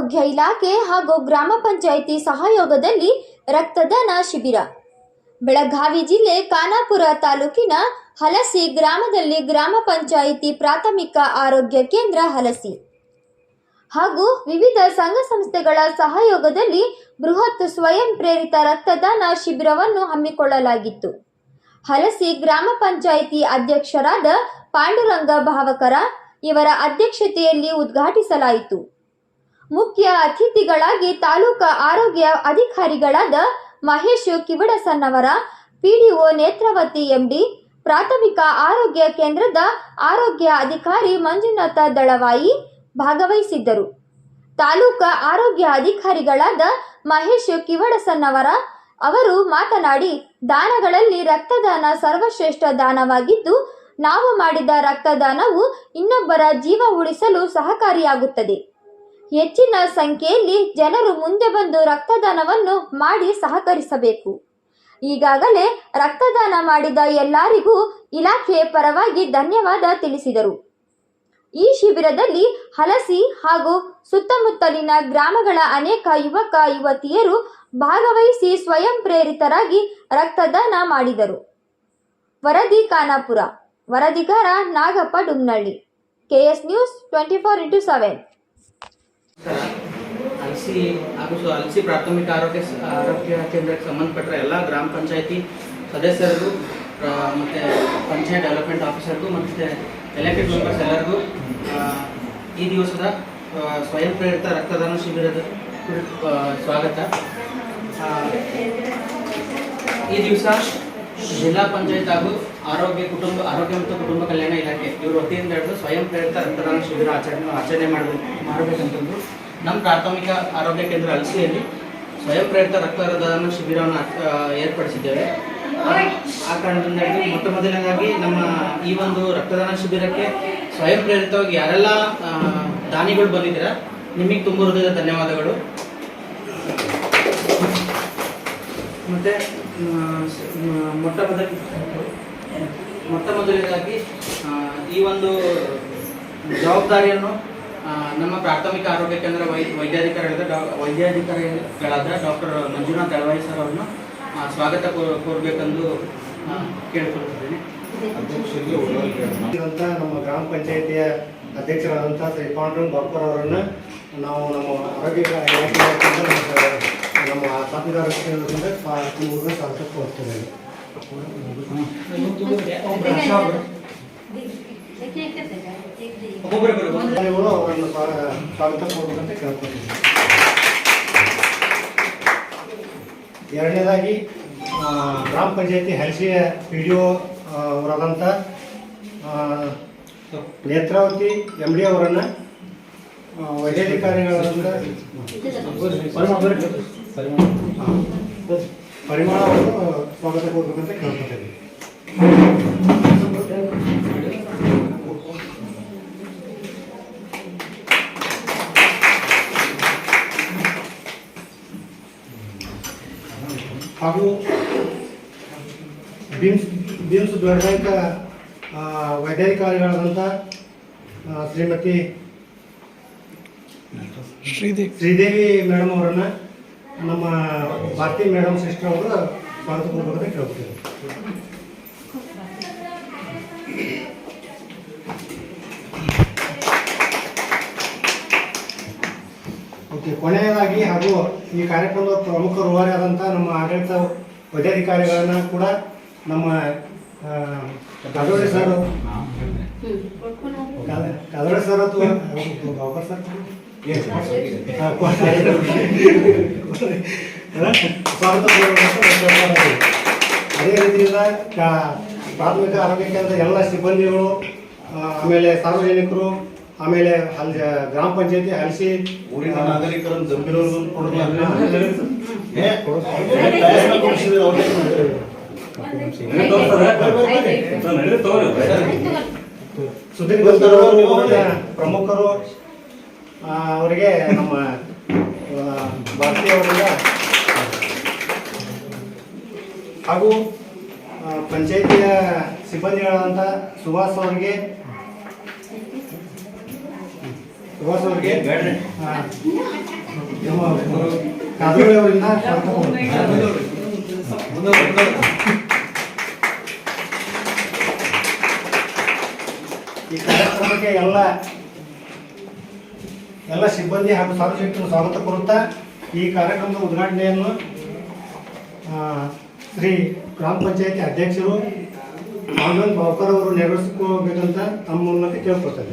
ಆರೋಗ್ಯ ಇಲಾಖೆ ಹಾಗೂ ಗ್ರಾಮ ಪಂಚಾಯಿತಿ ಸಹಯೋಗದಲ್ಲಿ ರಕ್ತದಾನ ಶಿಬಿರ. ಬೆಳಗಾವಿ ಜಿಲ್ಲೆ ಖಾನಾಪುರ ತಾಲೂಕಿನ ಹಲಸಿ ಗ್ರಾಮದಲ್ಲಿ ಗ್ರಾಮ ಪಂಚಾಯಿತಿ ಪ್ರಾಥಮಿಕ ಆರೋಗ್ಯ ಕೇಂದ್ರ ಹಲಸಿ ಹಾಗೂ ವಿವಿಧ ಸಂಘ ಸಂಸ್ಥೆಗಳ ಸಹಯೋಗದಲ್ಲಿ ಬೃಹತ್ ಸ್ವಯಂ ಪ್ರೇರಿತ ರಕ್ತದಾನ ಶಿಬಿರವನ್ನು ಹಮ್ಮಿಕೊಳ್ಳಲಾಗಿತ್ತು. ಹಲಸಿ ಗ್ರಾಮ ಪಂಚಾಯಿತಿ ಅಧ್ಯಕ್ಷರಾದ ಪಾಂಡುರಂಗ ಭಾವಕರ ಇವರ ಅಧ್ಯಕ್ಷತೆಯಲ್ಲಿ ಉದ್ಘಾಟಿಸಲಾಯಿತು. ಮುಖ್ಯ ಅತಿಥಿಗಳಾಗಿ ತಾಲೂಕಾ ಆರೋಗ್ಯ ಅಧಿಕಾರಿಗಳಾದ ಮಹೇಶ್ ಕಿವಡಸನ್ನವರ ಪಿಡಿಒ ನೇತ್ರಾವತಿ ಎಂಡಿ, ಪ್ರಾಥಮಿಕ ಆರೋಗ್ಯ ಕೇಂದ್ರದ ಆರೋಗ್ಯ ಅಧಿಕಾರಿ ಮಂಜುನಾಥ ದಳವಾಯಿ ಭಾಗವಹಿಸಿದ್ದರು. ತಾಲೂಕಾ ಆರೋಗ್ಯ ಅಧಿಕಾರಿಗಳಾದ ಮಹೇಶ್ ಕಿವಡಸನ್ನವರ ಅವರು ಮಾತನಾಡಿ, ದಾನಗಳಲ್ಲಿ ರಕ್ತದಾನ ಸರ್ವಶ್ರೇಷ್ಠ ದಾನವಾಗಿದ್ದು, ನಾವು ಮಾಡಿದ ರಕ್ತದಾನವು ಇನ್ನೊಬ್ಬರ ಜೀವ ಉಳಿಸಲು ಸಹಕಾರಿಯಾಗುತ್ತದೆ. ಹೆಚ್ಚಿನ ಸಂಖ್ಯೆಯಲ್ಲಿ ಜನರು ಮುಂದೆ ಬಂದು ರಕ್ತದಾನವನ್ನು ಮಾಡಿ ಸಹಕರಿಸಬೇಕು. ಈಗಾಗಲೇ ರಕ್ತದಾನ ಮಾಡಿದ ಎಲ್ಲರಿಗೂ ಇಲಾಖೆಯ ಪರವಾಗಿ ಧನ್ಯವಾದ ತಿಳಿಸಿದರು. ಈ ಶಿಬಿರದಲ್ಲಿ ಹಲಸಿ ಹಾಗೂ ಸುತ್ತಮುತ್ತಲಿನ ಗ್ರಾಮಗಳ ಅನೇಕ ಯುವಕ, ಯುವತಿಯರು ಭಾಗವಹಿಸಿ ಸ್ವಯಂ ಪ್ರೇರಿತರಾಗಿ ರಕ್ತದಾನ ಮಾಡಿದರು. ವರದಿ Khanapur, ವರದಿಗಾರ Nagappa Dumnalli KS news twenty four into seven. Halasi ಹಾಗೂ ಸೊ ಅಲಸಿ ಪ್ರಾಥಮಿಕ ಆರೋಗ್ಯ ಸ- ಆರೋಗ್ಯ ಕೇಂದ್ರಕ್ಕೆ ಸಂಬಂಧಪಟ್ಟ ಎಲ್ಲ ಗ್ರಾಮ ಪಂಚಾಯತಿ ಸದಸ್ಯರಿಗೂ ಮತ್ತು ಪಂಚಾಯತ್ ಡೆವಲಪ್ಮೆಂಟ್ ಆಫೀಸರ್ಗೂ, ಮತ್ತು ಎಲೆಕ್ಟ್ರಿಕ್ ಮೆಂಬರ್ಸ್ ಎಲ್ಲರಿಗೂ ಈ ದಿವಸದ ಸ್ವಯಂ ಪ್ರೇರಿತ ರಕ್ತದಾನ ಶಿಬಿರದ ಸ್ವಾಗತ. ಈ ದಿವಸ ಜಿಲ್ಲಾ ಪಂಚಾಯತ್ ಹಾಗೂ ಆರೋಗ್ಯ ಕುಟುಂಬ, ಆರೋಗ್ಯ ಮತ್ತು ಕುಟುಂಬ ಕಲ್ಯಾಣ ಇಲಾಖೆ ಇವರು ವತಿಯಿಂದ ಹಿಡಿದು ಸ್ವಯಂ ಪ್ರೇರಿತ ರಕ್ತದಾನ ಶಿಬಿರ ಆಚರಣೆ ಆಚರಣೆ ಮಾಡಬೇಕು ಮಾಡಬೇಕಂತಂದು ನಮ್ಮ ಪ್ರಾಥಮಿಕ ಆರೋಗ್ಯ ಕೇಂದ್ರ ಅಲಸಿಯಲ್ಲಿ ಸ್ವಯಂ ಪ್ರೇರಿತ ರಕ್ತದಾನ ಶಿಬಿರವನ್ನು ಏರ್ಪಡಿಸಿದ್ದೇವೆ. ಆ- ಕಾರಣದಿಂದಾಗಿ ಮೊಟ್ಟ ಮೊದಲನೇದಾಗಿ ನಮ್ಮ ಈ ಒಂದು ರಕ್ತದಾನ ಶಿಬಿರಕ್ಕೆ ಸ್ವಯಂ ಪ್ರೇರಿತವಾಗಿ ಯಾರೆಲ್ಲ ದಾನಿಗಳು ಬಂದಿದ್ದೀರಾ, ನಿಮಗೆ ತುಂಬ ಹೃದಯದ ಧನ್ಯವಾದಗಳು. ಮತ್ತೆ ಮೊಟ್ಟ ಮೊದಲ, ಮೊಟ್ಟ ಮೊದಲನೇದಾಗಿ ಈ ಒಂದು ಜವಾಬ್ದಾರಿಯನ್ನು ನಮ್ಮ ಪ್ರಾಥಮಿಕ ಆರೋಗ್ಯ ಕೇಂದ್ರ ವೈ ವೈದ್ಯಾಧಿಕಾರಿಗಳಾದ ಡಾ- ವೈದ್ಯಾಧಿಕಾರಿಗಳಾದ ಡಾಕ್ಟರ್ ಮಂಜುನಾಥ್ ದಳವಾಯಿ ಸರ್ ಅವರನ್ನು ಸ್ವಾಗತ ಕೋರ್ಬೇಕೆಂದು ಅಂತ ನಮ್ಮ ಗ್ರಾಮ ಪಂಚಾಯಿತಿಯ ಅಧ್ಯಕ್ಷರಾದಂಥ ಶ್ರೀ ಪಾಂಡುರಂಗ್ ಬರ್ಪರ್ ಅವರನ್ನು ನಾವು ನಮ್ಮ ಆರೋಗ್ಯ ನಮ್ಮ ನಮ್ಮ ಪ್ರಾಥಮಿಕ ಆರೋಗ್ಯ ಕೇಂದ್ರದಿಂದ ತುಂಬ ಸ್ವಾಗತ ಕೋರ್ತೇವೆ ಅವರನ್ನು ಕೇಳ್ಕೊತೀವಿ ಎರಡನೇದಾಗಿ ಗ್ರಾಮ ಪಂಚಾಯತಿ ಹಲಸಿಯ ಪಿ ಡಿ ಒ ಅವರಾದಂಥ ನೇತ್ರಾವತಿ ಎಂ ಡಿ ಅವರನ್ನು ವೈದ್ಯಾಧಿಕಾರಿಗಳಾದಂಥ ಅವರು ಸ್ವಾಗತ ಕೊಡಬೇಕಂತ ಕೇಳ್ಕೊತೀವಿ ಹಾಗೂ ಬಿಮ್ಸ್ ಬಿಮ್ಸ್ ದೊಡ್ಡ ವೈದ್ಯಾಧಿಕಾರಿಗಳಾದಂಥ ಶ್ರೀಮತಿ ಶ್ರೀದೇವಿ. ಮೇಡಮ್ ಅವರನ್ನು ನಮ್ಮ ಭಾರತಿ ಮೇಡಮ್ ಸಿಸ್ಟರ್ ಅವರು ಸ್ವಾಗತ ಕೊಡ್ಬೇಕಂತ ಕೇಳ್ಕೊತೀವಿ ಓಕೆ ಕೊನೆಯದಾಗಿ ಹಾಗೂ ಈ ಕಾರ್ಯಕ್ರಮದ ಪ್ರಮುಖ ರೂವಾರಿಯಾದಂಥ ನಮ್ಮ ಆಡಳಿತ ವೈದ್ಯಾಧಿಕಾರಿಗಳನ್ನ ಕೂಡ ನಮ್ಮ ಕದೋಡಿ ಸರ್ ಕದೋಡಿ ಸರ್ ಅಥವಾ ಬಾಬರ್ ಸರ್. ಅದೇ ರೀತಿಯಿಂದ ಪ್ರಾಥಮಿಕ ಆರೋಗ್ಯ ಕೇಂದ್ರದ ಎಲ್ಲ ಸಿಬ್ಬಂದಿಗಳು ಆಮೇಲೆ ಸಾರ್ವಜನಿಕರು ಆಮೇಲೆ ಅಲ್ಲಿ ಗ್ರಾಮ ಪಂಚಾಯತಿ ಹಲಸಿ ಊರಿನ ನಾಗರಿಕರನ್ನು ಕೊಡಲ್ಲ. ಸುಧೀರ್ ಊರಿನ ಪ್ರಮುಖರು ಅವರಿಗೆ ನಮ್ಮ ಭಾರತೀಯ ಅವರಿಂದ ಹಾಗೂ ಪಂಚಾಯತಿಯ ಪಂಚಾಯಿತಿಯ ಸಿಬ್ಬಂದಿಗಳಾದಂಥ ಸುಭಾಷ್ ಅವರಿಗೆ ಕಾದೋಳಿ ಅವರಿಂದ ಈ ಕಾರ್ಯಕ್ರಮಕ್ಕೆ ಎಲ್ಲ ಎಲ್ಲ ಸಿಬ್ಬಂದಿ ಹಾಗೂ ಸಾರ್ವಜನಿಕರು ಸ್ವಾಗತ ಕೋರುತ್ತಾ ಈ ಕಾರ್ಯಕ್ರಮದ ಉದ್ಘಾಟನೆಯನ್ನು ಶ್ರೀ ಗ್ರಾಮ ಪಂಚಾಯತಿ ಅಧ್ಯಕ್ಷರು ಆನಂದ್ ಬಾವ್ಕರ್ ಅವರು ನೆರವೇರಿಸಿಕೋಬೇಕಂತ ತಮ್ಮ ಮೂಲಕ ಕೇಳ್ಕೊಳ್ತಾರೆ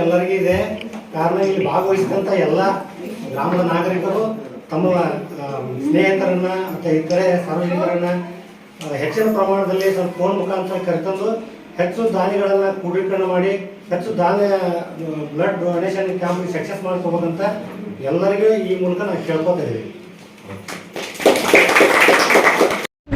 ಎಲ್ಲರಿಗೂ ಇದೆ. ಕಾರಣ ಇಲ್ಲಿ ಭಾಗವಹಿಸಿದಂಥ ಎಲ್ಲ ಗ್ರಾಮದ ನಾಗರಿಕರು, ತಮ್ಮ ಸ್ನೇಹಿತರನ್ನ ಮತ್ತು ಇತರೆ ಸಾರ್ವಜನಿಕರನ್ನ ಹೆಚ್ಚಿನ ಪ್ರಮಾಣದಲ್ಲಿ ಸ್ವಲ್ಪ ಫೋನ್ ಮುಖಾಂತರ ಕರೆತಂದು ಹೆಚ್ಚು ದಾನಿಗಳನ್ನ ಕ್ರೋಢೀಕರಣ ಮಾಡಿ, ಹೆಚ್ಚು ದಾನ ಬ್ಲಡ್ ಡೊನೇಷನ್ ಕ್ಯಾಂಪ್ ಸಕ್ಸಸ್ ಮಾಡ್ಕೋಬೇಕಂತ ಎಲ್ಲರಿಗೂ ಈ ಮೂಲಕ ನಾವು ಕೇಳ್ಕೊತಾ ಇದೀವಿ.